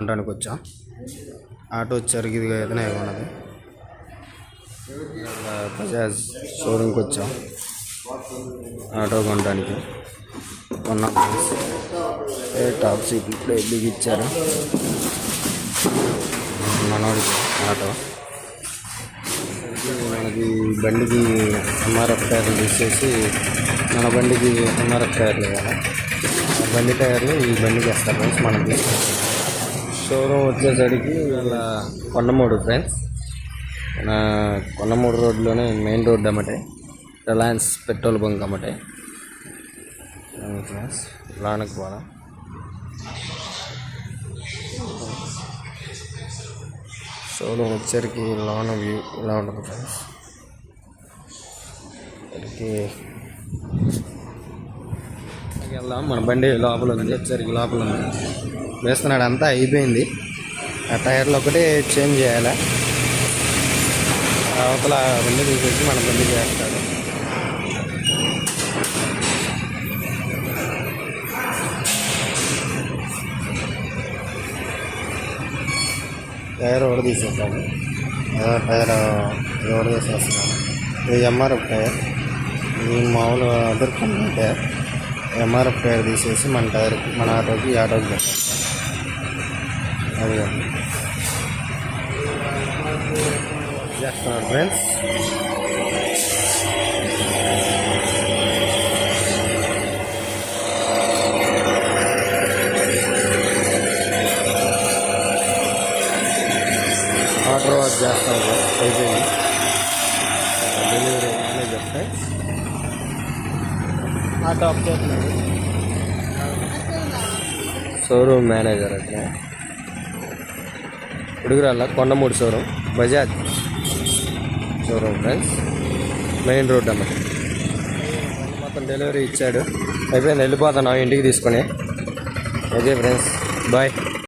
కొనడానికి వచ్చాం? ఆటో వచ్చారు ఏదైనా ఉన్నది బజాజ్ షోరూమ్కి వచ్చాం? ఆటో కొనడానికి. కొన్నాం. ఏ టాప్ సీట్ ఇప్పుడే బిగిచ్చారు మనోడికి ఆటో. మనకి బండికి ఎంఆర్ఎఫ్ టైర్లు తీసేసి మన బండికి ఎంఆర్ఎఫ్ టైర్లు కదా బండి టైర్లు ఈ బండికి వేస్తారు మనకి మనం షోరూమ్ వచ్చేసరికి ఇలా కొండమూడు ఫ్రెండ్స్. మన కొండమూడు రోడ్లోనే మెయిన్ రోడ్ అమ్మటే రిలయన్స్ పెట్రోల్ బంక్ అమ్మటే. ఫ్రెండ్స్ లోనకి పోదాం. షోరూమ్ వచ్చేసరికి లాన్ వ్యూ ఇలా ఉంటుంది ఫ్రెండ్స్. ఇక్కడికి వెళ్దాం. మన బండి లోపల ఉంది. వచ్చేసరికి లోపల ఉంది. వేస్తున్నాడు. అంతా అయిపోయింది. ఆ టైర్లు ఒకటి చేంజ్ చేయాలి? అవతల బండి తీసేసి మన బండి చేస్తాడు. టైర్ ఒకటి తీసేస్తాడు ఏదో టైర్ ఎవరు తీసేస్తున్నాడు ఇది ఎంఆర్ఎఫ్ టైర్. ఈ మామూలు other company tyre. MRF tyre తీసేసి మన టైర్కి మన ఆటోకి ఈ ఆటోకి పెట్టాలి అది చేస్తున్నాడు ఫ్రెండ్స్ ఆర్డర్ వర్క్ చేస్తాను సార్ అయిపోయింది delivery manager friends auto off చేస్తున్నాడు షోరూమ్ మేనేజర్ అట్లా. ఉడుగురాల Kondamudi showroom Bajaj showroom friends. Main road అన్నమాట మొత్తం డెలివరీ ఇచ్చాడు. అయిపోయింది వెళ్ళిపోతాను ఇంటికి తీసుకొని. Okay friends bye.